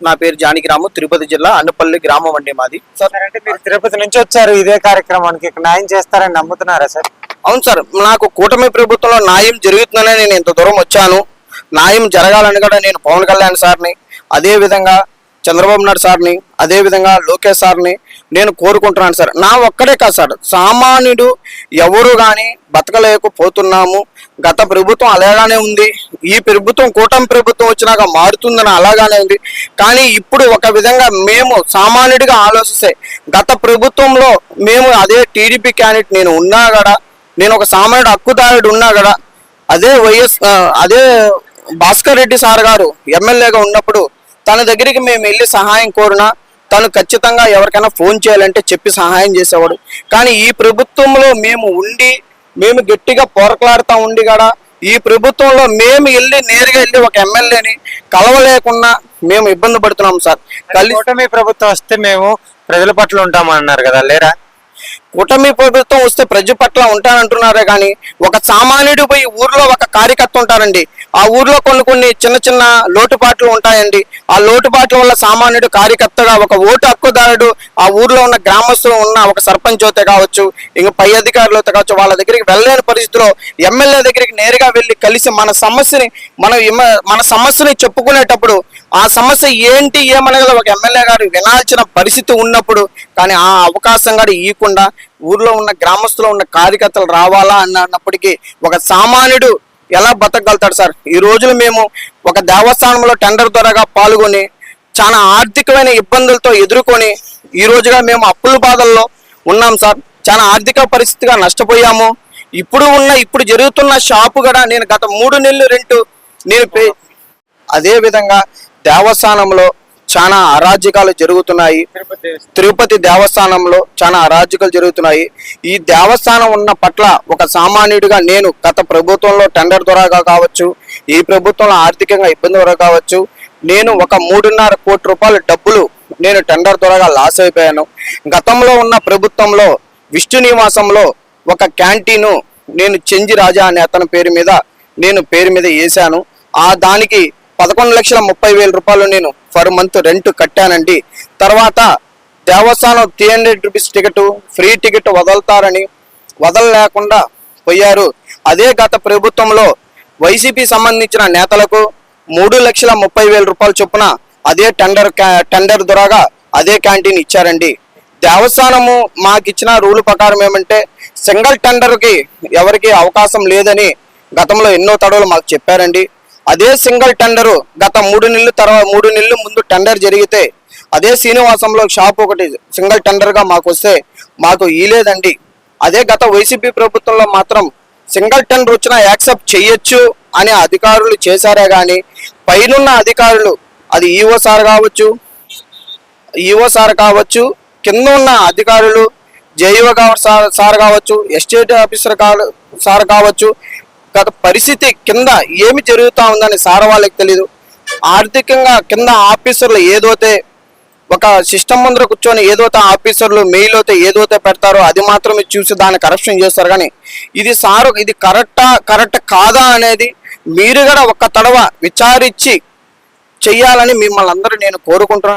నా పేరు జానకిరాము తిరుపతి జిల్లా అన్నపల్లి గ్రామం అండి మాది. సార్ అంటే మీరు తిరుపతి నుంచి వచ్చారు ఇదే కార్యక్రమానికి ఇక్కడ న్యాయం చేస్తారని నమ్ముతున్నారా సార్? అవును సార్ నాకు కూటమి ప్రభుత్వంలో న్యాయం జరుగుతుందనే నేను ఇంత దూరం వచ్చాను. న్యాయం జరగాలని కూడా నేను పవన్ కళ్యాణ్ సార్ని అదే విధంగా చంద్రబాబు నాయుడు సార్ని అదే విధంగా లోకేష్ సార్ని నేను కోరుకుంటున్నాను సార్. నా ఒక్కడే కాదు సార్ సామాన్యుడు ఎవరు కానీ బతకలేకపోతున్నాము. గత ప్రభుత్వం అలాగానే ఉంది. ఈ ప్రభుత్వం కూటమి ప్రభుత్వం వచ్చినాక మారుతుందని అలాగానే ఉంది. కానీ ఇప్పుడు ఒక విధంగా మేము సామాన్యుడిగా ఆలోచిస్తే గత ప్రభుత్వంలో మేము అదే టీడీపీ క్యాండిడేట్ నేను ఉన్నా కదా నేను ఒక సామాన్యుడు హక్కుదారుడు ఉన్నా కదా అదే వైఎస్ అదే భాస్కర్ రెడ్డి సార్ గారు ఎమ్మెల్యేగా ఉన్నప్పుడు తన దగ్గరికి మేము వెళ్ళి సహాయం కోరినా తను ఖచ్చితంగా ఎవరికైనా ఫోన్ చేయాలంటే చెప్పి సహాయం చేసేవాడు. కానీ ఈ ప్రభుత్వంలో మేము ఉండి మేము గట్టిగా పోరకలాడుతూ ఉండి కూడా ఈ ప్రభుత్వంలో మేము వెళ్ళి నేరుగా వెళ్ళి ఒక ఎమ్మెల్యేని కలవలేకున్నా మేము ఇబ్బంది పడుతున్నాం సార్. కలిసి కూటమి ప్రభుత్వం వస్తే మేము ప్రజల పట్ల ఉంటామన్నారు కదా లేరా? కూటమి ప్రభుత్వం వస్తే ప్రజ పట్ల ఉంటానంటున్నారే కానీ ఒక సామాన్యుడు పోయి ఊర్లో ఒక కార్యకర్త ఉంటారండి. ఆ ఊర్లో కొన్ని కొన్ని చిన్న చిన్న లోటుపాట్లు ఉంటాయండి. ఆ లోటుపాట్ల వల్ల సామాన్యుడు కార్యకర్తగా ఒక ఓటు హక్కుదారుడు ఆ ఊర్లో ఉన్న గ్రామస్తులు ఉన్న ఒక సర్పంచ్ అయితే కావచ్చు ఇంక పై అధికారులు కావచ్చు వాళ్ళ దగ్గరికి వెళ్ళలేని పరిస్థితిలో ఎమ్మెల్యే దగ్గరికి నేరుగా వెళ్ళి కలిసి మన సమస్యని మనం మన సమస్యని చెప్పుకునేటప్పుడు ఆ సమస్య ఏంటి ఏమనగల ఒక ఎమ్మెల్యే గారు వినాల్సిన పరిస్థితి ఉన్నప్పుడు కానీ ఆ అవకాశం గారు ఇవ్వకుండా ఊర్లో ఉన్న గ్రామస్తులో ఉన్న కార్యకర్తలు రావాలా అన్నప్పటికీ ఒక సామాన్యుడు ఎలా బతకగలుగుతాడు సార్? ఈ రోజులు మేము ఒక దేవస్థానంలో టెండర్ ద్వారాగా పాల్గొని చాలా ఆర్థికమైన ఇబ్బందులతో ఎదుర్కొని ఈ రోజుగా మేము అప్పుల బాధల్లో ఉన్నాం సార్. చాలా ఆర్థిక పరిస్థితిగా నష్టపోయాము. ఇప్పుడు ఉన్న ఇప్పుడు జరుగుతున్న షాపు కూడా నేను గత మూడు నెలలు రెంట్ నేను అదేవిధంగా అదే విధంగా దేవస్థానంలో చాలా అరాజకాలు జరుగుతున్నాయి. తిరుపతి దేవస్థానంలో చాలా అరాజకాలు జరుగుతున్నాయి. ఈ దేవస్థానం ఉన్న పట్ల ఒక సామాన్యుడిగా నేను గత ప్రభుత్వంలో టెండర్ ద్వారా కావచ్చు ఈ ప్రభుత్వంలో ఆర్థికంగా ఇబ్బంది ద్వారా కావచ్చు నేను ఒక మూడున్నర కోటి రూపాయల డబ్బులు నేను టెండర్ ద్వారా లాస్ అయిపోయాను. గతంలో ఉన్న ప్రభుత్వంలో విష్ణు నివాసంలో ఒక క్యాంటీను నేను చెంజి రాజా అనే అతని పేరు మీద నేను పేరు మీద వేశాను. ఆ దానికి పదకొండు లక్షల ముప్పై వేల రూపాయలు నేను పర్ మంత్ రెంట్ కట్టానండి. తర్వాత దేవస్థానం three hundred rupees ticket free ticket వదులుతారని వదలలేకుండా పోయారు. అదే గత ప్రభుత్వంలో వైసీపీ సంబంధించిన నేతలకు మూడు లక్షల ముప్పై వేల రూపాయలు చొప్పున అదే టెండర్ క్యా- టెండర్ ద్వారా అదే క్యాంటీన్ ఇచ్చారండి. దేవస్థానము మాకు ఇచ్చిన రూల్ ప్రకారం ఏమంటే సింగిల్ టెండర్కి ఎవరికి అవకాశం లేదని గతంలో ఎన్నో తడవలు మాకు చెప్పారండి. అదే సింగిల్ టెండరు గత మూడు నెలలు తర్వాత మూడు నెలలు ముందు టెండర్ జరిగితే అదే శ్రీనివాసంలో షాప్ ఒకటి సింగిల్ టెండర్గా మాకు వస్తే మాకు ఈలేదండి. అదే గత వైసీపీ ప్రభుత్వంలో మాత్రం సింగిల్ టెండర్ వచ్చినా యాక్సెప్ట్ చేయొచ్చు అని అధికారులు చేశారే కానీ పైనున్న అధికారులు అది ఈఓ సార్ కావచ్చు ఈఓ సార్ కావచ్చు కింద ఉన్న అధికారులు జేఈఓ సార్ సార్ కావచ్చు ఎస్టేట్ ఆఫీసర్ కా- సార్ కావచ్చు గత పరిస్థితి కింద ఏమి జరుగుతా ఉందని సార్ వాళ్ళకి తెలియదు ఆర్థికంగా కింద ఆఫీసర్లు ఏదైతే ఒక సిస్టమ్ ముందర కూర్చొని ఏదైతే ఆఫీసర్లు మెయిల్ అయితే ఏదైతే పెడతారో అది మాత్రమే చూసి దాన్ని కరప్షన్ చేస్తారు. కానీ ఇది సారు ఇది కరెక్టా కరెక్ట్ కాదా అనేది మీరు కూడా ఒక తడవ విచారించి చెయ్యాలని మిమ్మల్ని అందరూ నేను కోరుకుంటున్నాను.